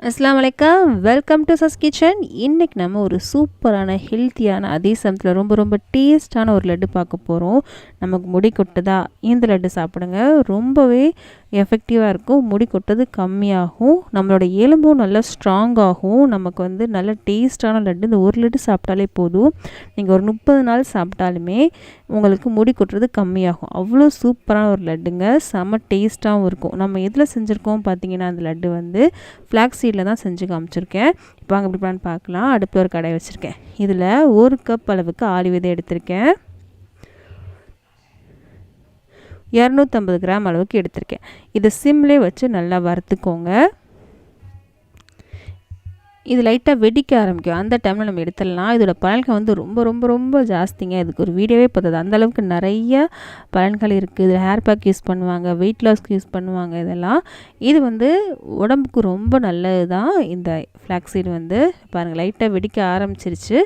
அஸ்லாம் வலைக்கம். Welcome to சஸ் kitchen இன்றைக்கி நம்ம ஒரு சூப்பரான ஹெல்த்தியான அதே சமயத்தில் ரொம்ப ரொம்ப டேஸ்டான ஒரு லட்டு பார்க்க போகிறோம் நமக்கு முடி கொட்டுதா? இந்த லட்டு சாப்பிடுங்க. ரொம்பவே எஃபெக்டிவாக இருக்கும். முடி கொட்டது கம்மியாகும். நம்மளோட எலும்பும் நல்லா ஸ்ட்ராங்காகும் நமக்கு வந்து நல்ல டேஸ்டான லட்டு. இந்த ஒரு லட்டு சாப்பிட்டாலே போதும். நீங்கள் ஒரு முப்பது நாள் சாப்பிட்டாலுமே உங்களுக்கு முடி கொட்டுறது கம்மியாகும். அவ்வளோ சூப்பரான ஒரு லட்டுங்க. செம டேஸ்ட்டாகவும் இருக்கும். நம்ம எதில் செஞ்சுருக்கோம் பார்த்தீங்கன்னா அந்த லட்டு வந்து ஃப்ளாக்ஸ் சீடில் தான் செஞ்சு காமிச்சிருக்கேன். இப்போ அங்கே எப்படி பார்க்கலாம். அடுப்பில் ஒரு கடை வச்சுருக்கேன். இதில் ஒரு கப் அளவுக்கு ஆளி விதை எடுத்திருக்கேன். இரநூத்தம்பது கிராம் அளவுக்கு எடுத்திருக்கேன். இதை சிம்லே வச்சு நல்லா வறுத்துக்கோங்க. இது லைட்டாக வெடிக்க ஆரம்பிக்கும். அந்த டைமில் நம்ம எடுத்துடலாம். இதோட பலன்கள் வந்து ரொம்ப ரொம்ப ரொம்ப ஜாஸ்திங்க. இதுக்கு ஒரு வீடியோவே பார்த்தது அந்தளவுக்கு நிறைய பலன்கள் இருக்குது இதில் ஹேர் பேக் யூஸ் பண்ணுவாங்க வெயிட் லாஸ்க்கு யூஸ் பண்ணுவாங்க இதெல்லாம். இது வந்து உடம்புக்கு ரொம்ப நல்லது தான் இந்த ஃப்ளாக்ஸீடு வந்து பாருங்கள் லைட்டாக வெடிக்க ஆரம்பிச்சிருச்சு.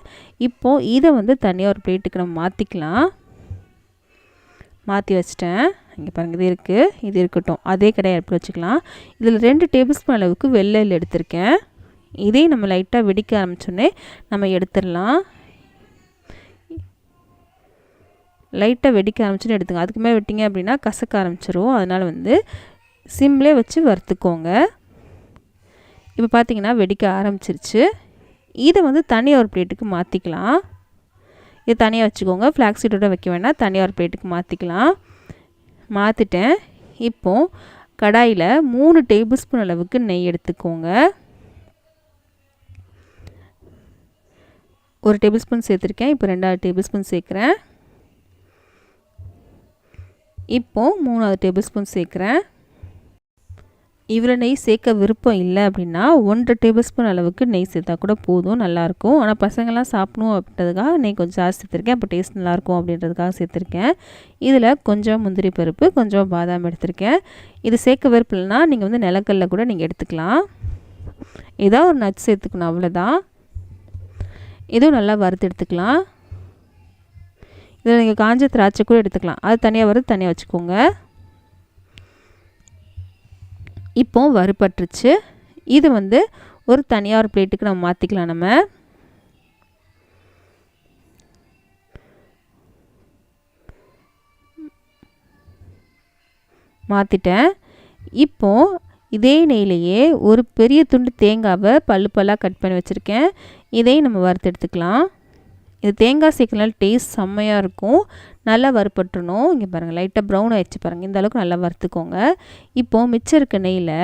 இப்போது இதை வந்து தனியாக ஒரு பிளேட்டுக்கு நம்ம மாற்றிக்கலாம் மாற்றி வச்சிட்டேன். இங்கே பாருங்கள் இது இருக்குது இது இருக்கட்டும். அதே கடையை அடுப்பில் வச்சுக்கலாம். இதில் ரெண்டு டேபிள் ஸ்பூன் அளவுக்கு வெள்ளையில் எடுத்திருக்கேன். இதையும் நம்ம லைட்டாக வெடிக்க ஆரம்பிச்சோடனே நம்ம எடுத்துடலாம். லைட்டாக வெடிக்க ஆரம்பிச்சுன்னு எடுத்துங்க. அதுக்கு மேலே விட்டிங்க அப்படின்னா கசக்க ஆரம்பிச்சிரும். அதனால் வந்து சிம்லே வச்சு வறுத்துக்கோங்க. இப்போ பார்த்தீங்கன்னா வெடிக்க ஆரம்பிச்சிருச்சு. இதை வந்து தனியாக ஒரு பிளேட்டுக்கு மாற்றிக்கலாம் இது தனியாக வச்சுக்கோங்க. ஃப்ளாக் சீட்டோட வைக்க வேணாம். தனியாக ஒரு பிளேட்டுக்கு மாற்றிக்கலாம் மாற்றிட்டேன் இப்போது கடாயில் மூணு டேபிள் ஸ்பூன் அளவுக்கு நெய் எடுத்துக்கோங்க. ஒரு டேபிள் ஸ்பூன் சேர்த்துருக்கேன். இப்போ ரெண்டாவது டேபிள் ஸ்பூன் சேர்க்குறேன். இப்போது மூணாவது டேபிள் ஸ்பூன் சேர்க்குறேன். இவ்வளோ நெய் சேர்க்க விருப்பம் இல்லை அப்படின்னா ஒன்றரை டேபிள் ஸ்பூன் அளவுக்கு நெய் சேர்த்தா கூட போதும் நல்லாயிருக்கும். ஆனால் பசங்கள்லாம் சாப்பிடணும் அப்படின்றதுக்காக நெய் கொஞ்சம் ஜாஸ்தி சேர்த்துருக்கேன். அப்போ டேஸ்ட் நல்லாயிருக்கும் அப்படின்றதுக்காக சேர்த்துருக்கேன். இதில் கொஞ்சம் முந்திரி பருப்பு கொஞ்சம் பாதாம் எடுத்திருக்கேன். இது சேர்க்க விருப்பம் இல்லைன்னா நீங்கள் வந்து நிலக்கல்ல கூட நீங்கள் எடுத்துக்கலாம். ஏதாவது ஒரு நட்ஸ் சேர்த்துக்கணும் அவ்வளோதான். இதுவும் நல்லா வறுத்து எடுத்துக்கலாம். இதில் நீங்கள் காஞ்ச திராட்சை கூட எடுத்துக்கலாம். அது தனியாக வறுத்து தனியாக வச்சுக்கோங்க. இப்போ வறுபட்டுருச்சு. இது வந்து ஒரு தனியார் பிளேட்டுக்கு நம்ம மாற்றிக்கலாம் நம்ம. மாற்றிட்டேன் இப்போது இதே நெய்லேயே ஒரு பெரிய துண்டு தேங்காவை பல்லு பல்லாக கட் பண்ணி வச்சுருக்கேன். இதையும் நம்ம வறுத்து எடுத்துக்கலாம். இது தேங்காய் சீக்கிரம் டேஸ்ட் செம்மையாக இருக்கும். நல்லா வறுப்பட்டுணும் இங்கே பாருங்கள் லைட்டாக ப்ரௌன் ஆயிடுச்சு பாருங்கள் இந்த அளவுக்கு நல்லா வறுத்துக்கோங்க. இப்போது மிச்சம் இருக்க நெய்யில்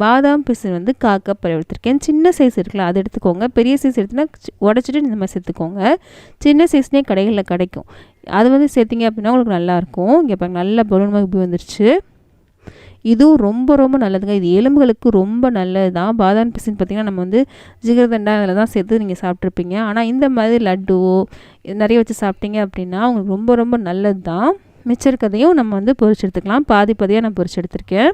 பாதாம் பிசு வந்து காக்கா காக்கப் எடுத்திருக்கேன். சின்ன சைஸ் இருக்குல்ல அது எடுத்துக்கோங்க. பெரிய சைஸ் எடுத்துனா உடச்சிட்டு இந்த மாதிரி சேர்த்துக்கோங்க. சின்ன சைஸ்னே கடைகளில் கிடைக்கும். அது வந்து சேர்த்திங்க அப்படின்னா உங்களுக்கு நல்லாயிருக்கும் இங்கே பாருங்கள் நல்லா பலூன் மாதிரி வந்துருச்சு. இதுவும் ரொம்ப ரொம்ப நல்லதுங்க. இது எலும்புகளுக்கு ரொம்ப நல்லது தான் பாதாம் பிசின் பார்த்திங்கன்னா நம்ம வந்து ஜிகர்தண்டா அதில் தான் சேர்த்து நீங்கள் சாப்பிட்ருப்பீங்க ஆனால் இந்த மாதிரி லட்டுவோ நிறைய வச்சு சாப்பிட்டீங்க அப்படின்னா உங்களுக்கு ரொம்ப ரொம்ப நல்லது தான் மிச்சம் இருக்கிறதையும் நம்ம வந்து பொறிச்சு எடுத்துக்கலாம் பாதி பாதியாக நான் பொறிச்சு எடுத்திருக்கேன்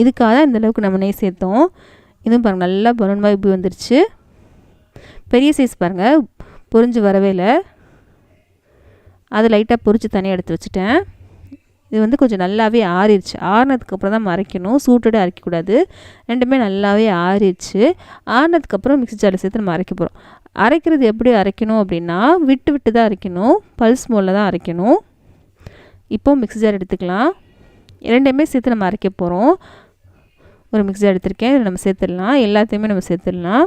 இதுக்காக தான் இந்தளவுக்கு நம்ம நெய் சேர்த்தோம். இதுவும் பாருங்கள் நல்லா பலூன் மாதிரி இப்படி வந்துருச்சு. பெரிய சைஸ் பாருங்கள் பொறிஞ்சு வரவே இல்லை. அது லைட்டாக பொறிச்சு தனியாக எடுத்து வச்சுட்டேன். இது வந்து கொஞ்சம் நல்லாவே ஆறிடுச்சு. ஆறினதுக்கப்புறம் தான் மறைக்கணும். சூட்டோடு அரைக்கக்கூடாது. ரெண்டுமே நல்லாவே ஆறிடுச்சு. ஆறினதுக்கப்புறம் மிக்சி ஜாரில் சேர்த்து நம்ம அரைக்க போகிறோம் அரைக்கிறது எப்படி அரைக்கணும் அப்படின்னா விட்டு விட்டு தான் அரைக்கணும். பல்ஸ் மோலில் தான் அரைக்கணும். இப்போது மிக்சி ஜார் எடுத்துக்கலாம். ரெண்டுமே சேர்த்து நம்ம அரைக்க போகிறோம் ஒரு மிக்சி ஜார் எடுத்திருக்கேன். இதில் நம்ம சேர்த்துடலாம். எல்லாத்தையுமே நம்ம சேர்த்துடலாம்.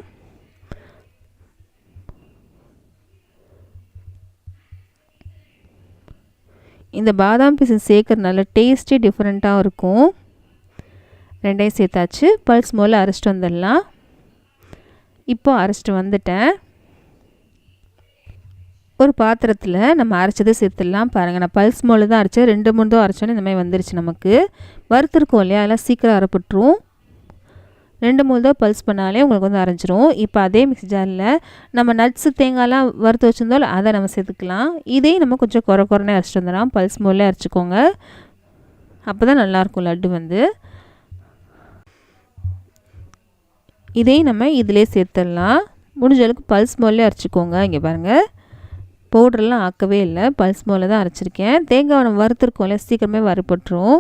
இந்த பாதாம் பீசன் சேர்க்குறதுனால டேஸ்ட்டே டிஃப்ரெண்ட்டாக இருக்கும். ரெண்டையும் சேர்த்தாச்சு. பல்ஸ் மோல அரைச்சிட்டு வந்துடலாம். இப்போ அரைச்சிட்டு வந்துட்டேன். ஒரு பாத்திரத்தில் நம்ம அரைச்சதை சேர்த்துடலாம். பாருங்கள் நான் பல்ஸ் மோல தான் அரைச்சேன். ரெண்டு மூணு தான் அரைச்சோன்னே இந்த மாதிரி வந்துருச்சு நமக்கு. வறுத்துருக்கோம் இல்லையா? அதெல்லாம் சீக்கிரம் அரைப்பட்டுரும். ரெண்டு மூணு தான் பல்ஸ் பண்ணாலே உங்களுக்கு வந்து அரைஞ்சிரும். இப்போ அதே மிக்சி ஜாரில் நம்ம நட்ஸு தேங்காய்லாம் வறுத்து வச்சுருந்தோம் அதை நம்ம சேர்த்துக்கலாம். இதையும் நம்ம கொஞ்சம் குறை குறைனே அரைச்சிட்டு வந்துடலாம். பல்ஸ் மூலே அரைச்சிக்கோங்க. அப்போ தான் நல்லாயிருக்கும் லட்டு வந்து. இதையும் நம்ம இதிலே சேர்த்துடலாம். முடிஞ்ச அளவுக்கு பல்ஸ் மோல்லே அரைச்சிக்கோங்க. இங்கே பாருங்கள் பவுடர்லாம் ஆக்கவே இல்லை. பல்ஸ் மோலில் தான் அரைச்சிருக்கேன். தேங்காய் நம்ம வறுத்துருக்கோம்ல சீக்கிரமே வறுபட்டுரும்.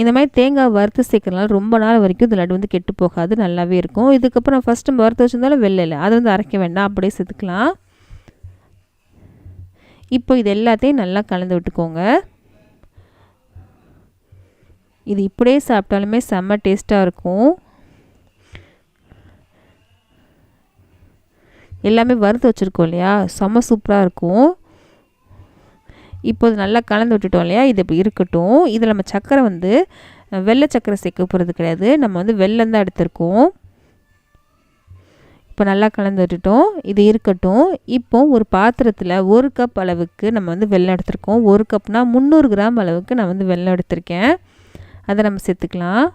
இந்த மாதிரி தேங்காய் வறுத்து சேர்க்கறனால ரொம்ப நாள் வரைக்கும் இந்த லட்டு வந்து கெட்டு போகாது நல்லாவே இருக்கும். இதுக்கப்புறம் ஃபஸ்ட்டு வறுத்து வச்சிருந்தாலும் வெள்ளையில் அதை வந்து அரைக்க வேண்டாம். அப்படியே சேர்த்துக்கலாம் இப்போ இது எல்லாத்தையும் நல்லா கலந்து விட்டுக்கோங்க. இது இப்படியே சாப்பிட்டாலுமே செம்ம டேஸ்ட்டாக இருக்கும். எல்லாமே வறுத்து வச்சுருக்கோம் இல்லையா? செம்ம சூப்பராக இருக்கும். இப்போது நல்லா கலந்து விட்டுட்டோம் இல்லையா? இது இப்போ இருக்கட்டும். இதில் நம்ம சக்கரை வந்து வெள்ளை சக்கரை சேர்க்க போகிறது கிடையாது. நம்ம வந்து வெள்ளம் தான் எடுத்திருக்கோம். இப்போ நல்லா கலந்து விட்டுட்டோம். இது இருக்கட்டும். இப்போ ஒரு பாத்திரத்தில் ஒரு கப் அளவுக்கு நம்ம வந்து வெள்ளம் எடுத்திருக்கோம். ஒரு கப்னால் முந்நூறு கிராம் அளவுக்கு நான் வந்து வெள்ளம் எடுத்திருக்கேன். அதை நம்ம சேர்த்துக்கலாம்.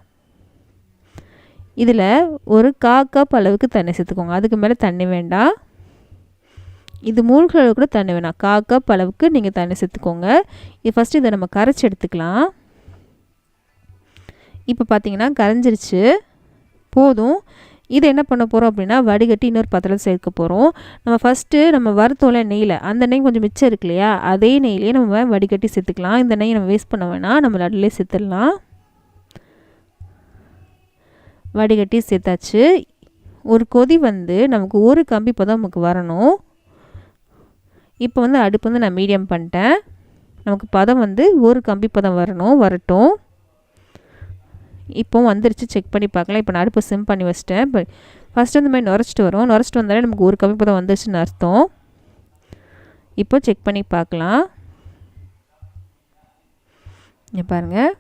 இதில் ஒரு கா கப் அளவுக்கு தண்ணி சேர்த்துக்கோங்க. அதுக்கு மேலே தண்ணி வேண்டாம். இது மூழ்கிற அளவுக்கு கூட தண்ணி வேணாம். கா கப் அளவுக்கு நீங்கள் தண்ணி சேர்த்துக்கோங்க. இது ஃபஸ்ட்டு இதை நம்ம கரைச்சி எடுத்துக்கலாம். இப்போ பார்த்தீங்கன்னா கரைஞ்சிருச்சு. போதும். இது என்ன பண்ண போகிறோம் அப்படின்னா வடிகட்டி இன்னொரு பாத்திரத்தில் சேர்க்க போகிறோம் நம்ம ஃபஸ்ட்டு நம்ம வறுத்தோல நெய்யில் அந்த நெய் கொஞ்சம் மிச்சம் இருக்கு இல்லையா? அதே நெய்லேயே நம்ம வடிகட்டி சேர்த்துக்கலாம். இந்த நெய் நம்ம வேஸ்ட் பண்ண வேணாம். நம்ம லட்டுலேயே சேர்த்துடலாம். வடிகட்டி சேர்த்தாச்சு. ஒரு கொதி வந்து நமக்கு ஒரு கம்பி இப்போ தான் நமக்கு வரணும். இப்போ வந்து அடுப்பு வந்து நான் மீடியம் பண்ணிட்டேன். நமக்கு பதம் வந்து ஒரு கம்பி பதம் வரணும் வரட்டும். இப்போ வந்துருச்சு செக் பண்ணி பார்க்கலாம். இப்போ நான் அடுப்பு சிம் பண்ணி வச்சிட்டேன். இப்போ ஃபஸ்ட்டு இந்த மாதிரி நுரைச்சிட்டு வரும். நுரைச்சிட்டு வந்தாலே நமக்கு ஒரு கம்பி பதம் வந்துருச்சுன்னு அர்த்தம். இப்போ செக் பண்ணி பார்க்கலாம். இங்கே பாருங்கள்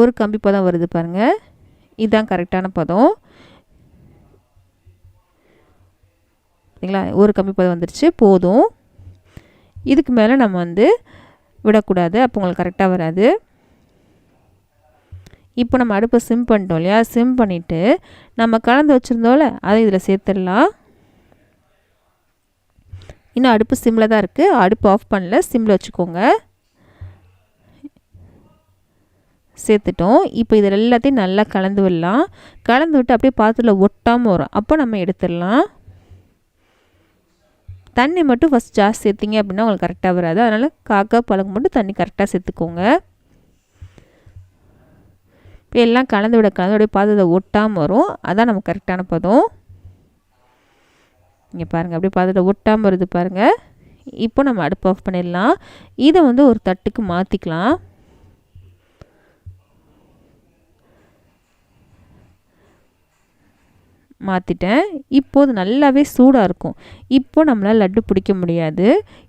ஒரு கம்பி பதம் வருது பாருங்கள் இதுதான் கரெக்டான பதம். சரிங்களா? ஒரு கம்பி பதம் வந்துருச்சு போதும். இதுக்கு மேலே நம்ம வந்து விடக்கூடாது அப்போ உங்களுக்கு கரெக்டாக வராது. இப்போ நம்ம அடுப்பை சிம் பண்ணிட்டோம் இல்லையா? சிம் பண்ணிவிட்டு நம்ம கலந்து வச்சுருந்தோம்ல அதை இதில் சேர்த்துடலாம். இன்னும் அடுப்பு சிம்மில் தான் இருக்குது அடுப்பு ஆஃப் பண்ணல சிம்மில் வச்சுக்கோங்க. சேர்த்துட்டோம். இப்போ இதில் எல்லாத்தையும் நல்லா கலந்து விடலாம். கலந்து விட்டு அப்படியே பாத்திரத்தில் ஒட்டாமல் வரும். அப்போ நம்ம எடுத்துடலாம். தண்ணி மட்டும் ஃபஸ்ட் ஜாஸ்தி சேர்த்திங்க அப்படின்னா உங்களுக்கு கரெக்டாக வராது. அதனால் காக்கா பழங்கு மட்டும் தண்ணி கரெக்டாக சேர்த்துக்கோங்க. இப்போ எல்லாம் கலந்து விட கலந்து விட பாத்திரத்தை ஒட்டாமல் வரும். அதான் நமக்கு கரெக்டான பதம். இங்கே பாருங்கள் அப்படியே பாத்திரத்தை ஒட்டாமல் வருது பாருங்கள் இப்போ நம்ம அடுப்பு ஆஃப் பண்ணிடலாம். இதை வந்து ஒரு தட்டுக்கு மாற்றிக்கலாம் மாற்றிட்டேன் இப்போது நல்லாவே சூடாக இருக்கும். இப்போ நம்மளால் லட்டு பிடிக்க முடியாது.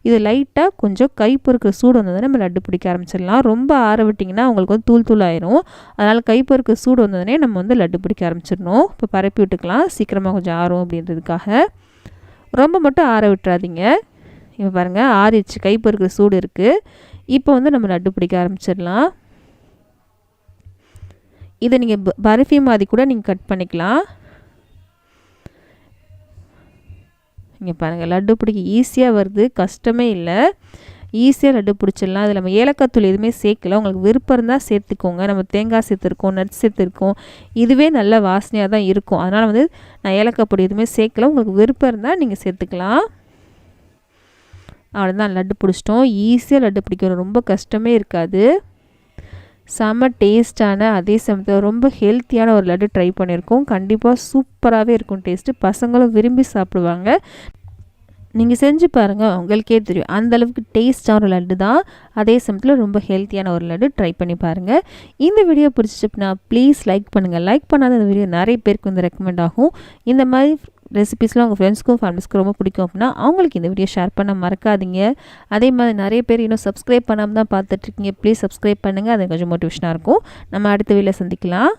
இது லைட்டாக கொஞ்சம் கை பொறுக்கிற சூடு வந்ததுன்னா நம்ம லட்டு பிடிக்க ஆரம்பிச்சிடலாம். ரொம்ப ஆற விட்டிங்கன்னா அவங்களுக்கு வந்து தூள் தூள் ஆயிரும். அதனால் கை பொறுக்கிற சூடு வந்ததுனே நம்ம வந்து லட்டு பிடிக்க ஆரம்பிச்சிடணும். இப்போ பரப்பி விட்டுக்கலாம். சீக்கிரமாக கொஞ்சம் ஆறும் அப்படின்றதுக்காக. ரொம்ப மட்டும் ஆற விட்டுறாதீங்க. இப்போ பாருங்கள் ஆறிடுச்சு. கை பொறுக்கிற சூடு இருக்குது இப்போ வந்து நம்ம லட்டு பிடிக்க ஆரம்பிச்சிடலாம். இதை நீங்கள் பர்ஃபி மாதிரி கூட நீங்கள் கட் பண்ணிக்கலாம். இங்கே பாருங்கள் லட்டு பிடிக்க ஈஸியாக வருது கஷ்டமே இல்லை. ஈஸியாக லட்டு பிடிச்சிடலாம். அதில் நம்ம ஏலக்காய் தூள் எதுவுமே சேர்க்கல. உங்களுக்கு விருப்பம் இருந்தால் சேர்த்துக்கோங்க. நம்ம தேங்காய் சேர்த்துருக்கோம் நட்ஸ் சேர்த்துருக்கோம். இதுவே நல்ல வாசனையாக தான் இருக்கும். அதனால் வந்து நான் ஏலக்காய் பொடி எதுவுமே சேர்க்கல. உங்களுக்கு விருப்பம் இருந்தால் நீங்கள் சேர்த்துக்கலாம். அவ்வளோதான் லட்டு பிடிச்சிட்டோம். ஈஸியாக லட்டு பிடிக்கணும் ரொம்ப கஷ்டமே இருக்காது. செம்ம டேஸ்ட்டான அதே சமயத்தில் ரொம்ப ஹெல்த்தியான ஒரு லட்டு ட்ரை பண்ணியிருக்கோம். கண்டிப்பாக சூப்பராகவே இருக்கும் டேஸ்ட்டு. பசங்களும் விரும்பி சாப்பிடுவாங்க. நீங்கள் செஞ்சு பாருங்கள் உங்களுக்கே தெரியும். அந்தளவுக்கு டேஸ்ட்டான ஒரு லட்டு தான். அதே சமயத்தில் ரொம்ப ஹெல்த்தியான ஒரு லட்டு ட்ரை பண்ணி பாருங்கள் இந்த வீடியோ பிடிச்சிச்சுன்னா ப்ளீஸ் லைக் பண்ணுங்கள் லைக் பண்ணாத இந்த வீடியோ நிறைய பேருக்கு வந்து ரெக்கமெண்ட் ஆகும். இந்த மாதிரி ரெசிபீஸ்லாம் உங்கள் ஃப்ரெண்ட்ஸ்க்கும் ஃபேமிலிஸ்க்கும் ரொம்ப பிடிக்கும் அப்படின்னா அவங்களுக்கு இந்த வீடியோ ஷேர் பண்ண மறக்காதீங்க. அதே மாதிரி நிறைய பேர் இன்னும் சப்ஸ்கிரைப் பண்ணாமல் தான் பார்த்துட்ருக்கீங்க ப்ளீஸ் சப்ஸ்கிரைப் பண்ணுங்கள் அது கொஞ்சம் மோட்டிவேஷனாக இருக்கும். நம்ம அடுத்த வீடியோவில் சந்திக்கலாம்.